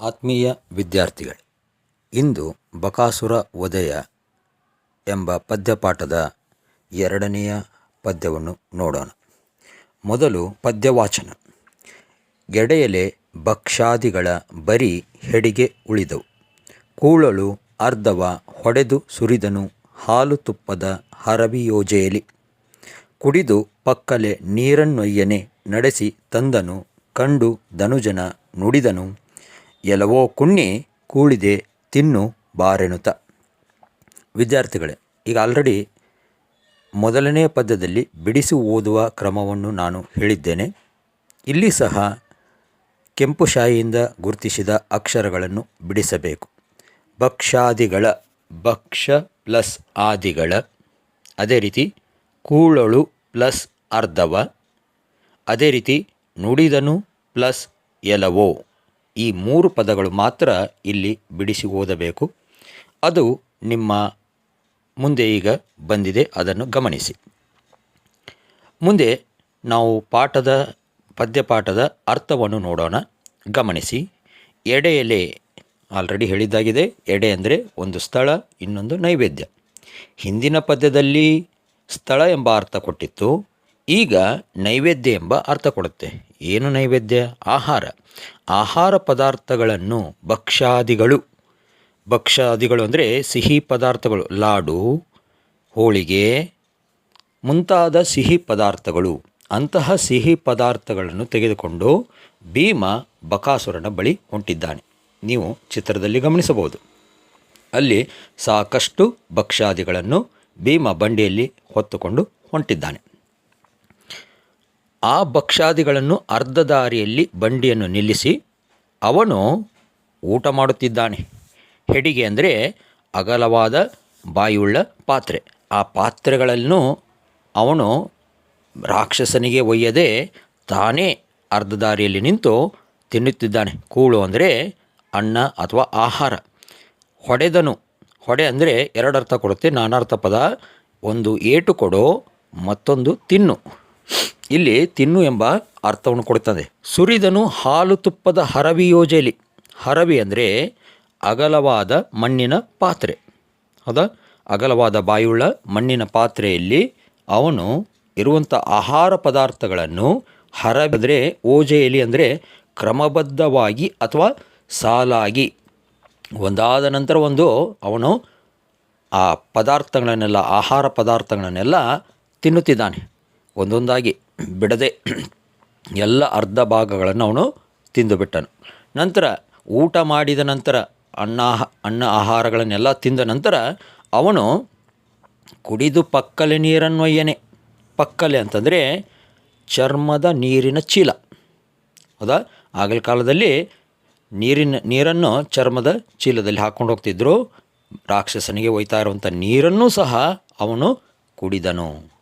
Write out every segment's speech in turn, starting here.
ಆತ್ಮೀಯ ವಿದ್ಯಾರ್ಥಿಗಳೇ, ಇಂದು ಬಕಾಸುರ ವಧೆಯ ಎಂಬ ಪದ್ಯಪಾಠದ ಎರಡನೆಯ ಪದ್ಯವನ್ನು ನೋಡೋಣ. ಮೊದಲು ಪದ್ಯವಾಚನ. ಎಡೆಯಲೆ ಭಕ್ಷಾದಿಗಳ ಬರಿ ಹೆಡಿಗೆ ಉಳಿದವು. ಕೂಳಲು ಅರ್ಧವ ಹೊಡೆದು ಸುರಿದನು ಹಾಲು ತುಪ್ಪದ ಹರವಿಯೋಜೆಯಲಿ ಕುಡಿದು ಪಕ್ಕಲೆ ನೀರನ್ನೊಯ್ಯನೆ ನಡೆಸಿ ತಂದನು ಕಂಡು ಧನುಜನ ನುಡಿದನು. ಎಲವೋ ಕುಣ್ಣಿ ಕೂಳಿದೆ ತಿನ್ನು ಬಾರೆನುತ. ವಿದ್ಯಾರ್ಥಿಗಳೇ, ಈಗ ಆಲ್ರೆಡಿ ಮೊದಲನೇ ಪದ್ಯದಲ್ಲಿ ಬಿಡಿಸಿ ಓದುವ ಕ್ರಮವನ್ನು ನಾನು ಹೇಳಿದ್ದೇನೆ. ಇಲ್ಲಿ ಸಹ ಕೆಂಪು ಶಾಯಿಯಿಂದ ಗುರುತಿಸಿದ ಅಕ್ಷರಗಳನ್ನು ಬಿಡಿಸಬೇಕು. ಭಕ್ಷಾದಿಗಳ ಭಕ್ಷ ಪ್ಲಸ್ ಆದಿಗಳ, ಅದೇ ರೀತಿ ಕೂಳಳು ಪ್ಲಸ್ ಅರ್ಧವ, ಅದೇ ರೀತಿ ನುಡಿದನು ಪ್ಲಸ್ ಎಲವೋ ಈ ಮೂರು ಪದಗಳು ಮಾತ್ರ ಇಲ್ಲಿ ಬಿಡಿಸಿ ಓದಬೇಕು. ಅದು ನಿಮ್ಮ ಮುಂದೆ ಈಗ ಬಂದಿದೆ, ಅದನ್ನು ಗಮನಿಸಿ. ಮುಂದೆ ನಾವು ಪಾಠದ, ಪದ್ಯಪಾಠದ ಅರ್ಥವನ್ನು ನೋಡೋಣ. ಗಮನಿಸಿ ಎಡೆಯಲೆ ಆಲ್ರೆಡಿ ಹೇಳಿದ್ದಾಗಿದೆ. ಎಡೆ ಅಂದರೆ ಒಂದು ಸ್ಥಳ, ಇನ್ನೊಂದು ನೈವೇದ್ಯ. ಹಿಂದಿನ ಪದ್ಯದಲ್ಲಿ ಸ್ಥಳ ಎಂಬ ಅರ್ಥ ಕೊಟ್ಟಿತ್ತು, ಈಗ ನೈವೇದ್ಯ ಎಂಬ ಅರ್ಥ ಕೊಡುತ್ತೆ. ಏನು ನೈವೇದ್ಯ? ಆಹಾರ. ಆಹಾರ ಪದಾರ್ಥಗಳನ್ನು ಭಕ್ಷಾದಿಗಳು ಭಕ್ಷಾದಿಗಳು ಅಂದರೆ ಸಿಹಿ ಪದಾರ್ಥಗಳು. ಲಾಡು, ಹೋಳಿಗೆ, ಮುಂತಾದ ಸಿಹಿ ಪದಾರ್ಥಗಳು. ಅಂತಹ ಸಿಹಿ ಪದಾರ್ಥಗಳನ್ನು ತೆಗೆದುಕೊಂಡು ಭೀಮ ಬಕಾಸುರನ ಬಳಿ ಹೊಂಟಿದ್ದಾನೆ. ನೀವು ಚಿತ್ರದಲ್ಲಿ ಗಮನಿಸಬಹುದು. ಅಲ್ಲಿ ಸಾಕಷ್ಟು ಭಕ್ಷಾದಿಗಳನ್ನು ಭೀಮ ಬಂಡಿಯಲ್ಲಿ ಹೊತ್ತುಕೊಂಡು ಹೊಂಟಿದ್ದಾನೆ. ಆ ಭಕ್ಷ್ಯಾದಿಗಳನ್ನು ಅರ್ಧ ದಾರಿಯಲ್ಲಿ ಬಂಡಿಯನ್ನು ನಿಲ್ಲಿಸಿ ಅವನು ಊಟ ಮಾಡುತ್ತಿದ್ದಾನೆ. ಹೆಡಿಗೆ ಅಂದರೆ ಅಗಲವಾದ ಬಾಯಿಯುಳ್ಳ ಪಾತ್ರೆ. ಆ ಪಾತ್ರೆಗಳನ್ನು ಅವನು ರಾಕ್ಷಸನಿಗೆ ಒಯ್ಯದೆ ತಾನೇ ಅರ್ಧ ದಾರಿಯಲ್ಲಿ ನಿಂತು ತಿನ್ನುತ್ತಿದ್ದಾನೆ. ಕೂಳು ಅಂದರೆ ಅನ್ನ ಅಥವಾ ಆಹಾರ. ಹೊಡೆದನು. ಹೊಡೆ ಅಂದರೆ ಎರಡರ್ಥ ಕೊಡುತ್ತೆ. ನಾನಾರ್ಥ ಪದ. ಒಂದು ಏಟು ಕೊಡು, ಮತ್ತೊಂದು ತಿನ್ನು. ಇಲ್ಲಿ ತಿನ್ನು ಎಂಬ ಅರ್ಥವನ್ನು ಕೊಡುತ್ತದೆ. ಸುರಿದನು ಹಾಲು ತುಪ್ಪದ ಹರವಿ ಯೋಜೆಯಲ್ಲಿ ಹರವಿ ಅಂದರೆ ಅಗಲವಾದ ಮಣ್ಣಿನ ಪಾತ್ರೆ. ಹೌದಾ? ಅಗಲವಾದ ಬಾಯುಳ್ಳ ಮಣ್ಣಿನ ಪಾತ್ರೆಯಲ್ಲಿ ಅವನು ಇರುವಂಥ ಆಹಾರ ಪದಾರ್ಥಗಳನ್ನು ಹರಬಿದ್ರೆ ಓಜೆಯಲ್ಲಿ ಅಂದರೆ ಕ್ರಮಬದ್ಧವಾಗಿ ಅಥವಾ ಸಾಲಾಗಿ. ಒಂದಾದ ನಂತರ ಒಂದು ಅವನು ಆ ಪದಾರ್ಥಗಳನ್ನೆಲ್ಲ, ಆಹಾರ ಪದಾರ್ಥಗಳನ್ನೆಲ್ಲ ತಿನ್ನುತ್ತಿದ್ದಾನೆ. ಒಂದೊಂದಾಗಿ ಬಿಡದೆ ಎಲ್ಲ ಅರ್ಧ ಭಾಗಗಳನ್ನು ಅವನು ತಿಂದುಬಿಟ್ಟನು. ನಂತರ ಊಟ ಮಾಡಿದ ನಂತರ ಅನ್ನ ಅನ್ನ ಆಹಾರಗಳನ್ನೆಲ್ಲ ತಿಂದ ನಂತರ ಅವನು ಕುಡಿದು ಪಕ್ಕಲೆ ನೀರನ್ನೊಯ್ಯನೆ ಪಕ್ಕಲೆ ಅಂತಂದರೆ ಚರ್ಮದ ನೀರಿನ ಚೀಲ. ಹೌದಾ? ಆಗಲ ಕಾಲದಲ್ಲಿ ನೀರಿನ, ನೀರನ್ನು ಚರ್ಮದ ಚೀಲದಲ್ಲಿ ಹಾಕ್ಕೊಂಡು ಹೋಗ್ತಿದ್ರು. ರಾಕ್ಷಸನಿಗೆ ಒಯ್ತಾ ಇರುವಂಥ ನೀರನ್ನು ಸಹ ಅವನು ಕುಡಿದನು.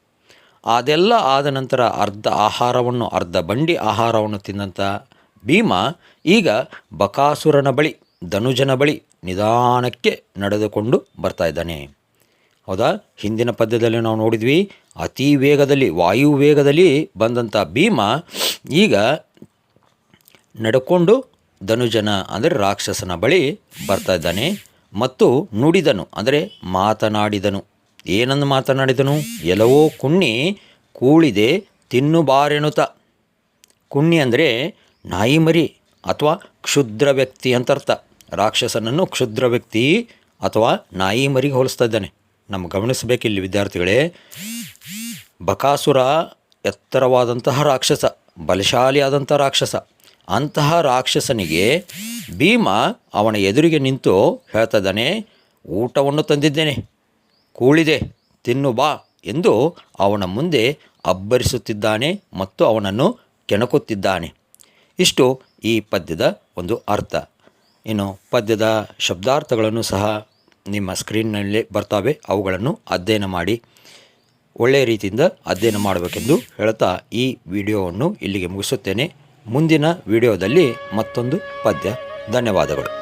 ಅದೆಲ್ಲ ಆದ ನಂತರ ಅರ್ಧ ಆಹಾರವನ್ನು, ಅರ್ಧ ಬಂಡಿ ಆಹಾರವನ್ನು ತಿಂದಂಥ ಭೀಮ ಈಗ ಬಕಾಸುರನ ಬಳಿ, ಧನುಜನ ಬಳಿ ನಿಧಾನಕ್ಕೆ ನಡೆದುಕೊಂಡು ಬರ್ತಾ ಇದ್ದಾನೆ. ಹೌದಾ? ಹಿಂದಿನ ಪದ್ಯದಲ್ಲಿ ನಾವು ನೋಡಿದ್ವಿ, ಅತಿ ವೇಗದಲ್ಲಿ, ವಾಯು ವೇಗದಲ್ಲಿ ಬಂದಂಥ ಭೀಮ ಈಗ ನಡ್ಕೊಂಡು ಧನುಜನ, ಅಂದರೆ ರಾಕ್ಷಸನ ಬಳಿ ಬರ್ತಾ ಇದ್ದಾನೆ ಮತ್ತು ನುಡಿದನು, ಅಂದರೆ ಮಾತನಾಡಿದನು. ಏನನ್ನು ಮಾತನಾಡಿದನು? ಎಲ್ಲವೋ ಕುಣ್ಣಿ ಕೂಳಿದೆ ತಿನ್ನು ಬಾರೆನುತ ಕುಣ್ಣಿ ಅಂದರೆ ನಾಯಿ ಮರಿ ಅಥವಾ ಕ್ಷುದ್ರ ವ್ಯಕ್ತಿ ಅಂತ ಅರ್ಥ ರಾಕ್ಷಸನನ್ನು ಕ್ಷುದ್ರ ವ್ಯಕ್ತಿ ಅಥವಾ ನಾಯಿ ಮರಿಗೆ ಹೋಲಿಸ್ತಾ ಇದ್ದಾನೆ. ನಮ್ಮ ಗಮನಿಸಬೇಕಿಲ್ಲಿ ವಿದ್ಯಾರ್ಥಿಗಳೇ. ಬಕಾಸುರ ಎತ್ತರವಾದಂತಹ ರಾಕ್ಷಸ, ಬಲಶಾಲಿಯಾದಂಥ ರಾಕ್ಷಸ. ಅಂತಹ ರಾಕ್ಷಸನಿಗೆ ಭೀಮ ಅವನ ಎದುರಿಗೆ ನಿಂತು ಹೇಳ್ತಾ ಇದ್ದಾನೆ, ಊಟವನ್ನು ತಂದಿದ್ದೇನೆ. ಕೂಳಿದೆ, ತಿನ್ನು ಬಾ ಎಂದು ಅವನ ಮುಂದೆ ಅಬ್ಬರಿಸುತ್ತಿದ್ದಾನೆ ಮತ್ತು ಅವನನ್ನು ಕೆಣಕುತ್ತಿದ್ದಾನೆ. ಇಷ್ಟು ಈ ಪದ್ಯದ ಒಂದು ಅರ್ಥ. ಇನ್ನು ಪದ್ಯದ ಶಬ್ದಾರ್ಥಗಳನ್ನು ಸಹ ನಿಮ್ಮ ಸ್ಕ್ರೀನ್ನಲ್ಲಿ ಬರ್ತಾವೆ, ಅವುಗಳನ್ನು ಅಧ್ಯಯನ ಮಾಡಿ. ಒಳ್ಳೆಯ ರೀತಿಯಿಂದ ಅಧ್ಯಯನ ಮಾಡಬೇಕೆಂದು ಹೇಳ್ತಾ ಈ ವಿಡಿಯೋವನ್ನು ಇಲ್ಲಿಗೆ ಮುಗಿಸುತ್ತೇನೆ. ಮುಂದಿನ ವಿಡಿಯೋದಲ್ಲಿ ಮತ್ತೊಂದು ಪದ್ಯ. ಧನ್ಯವಾದಗಳು.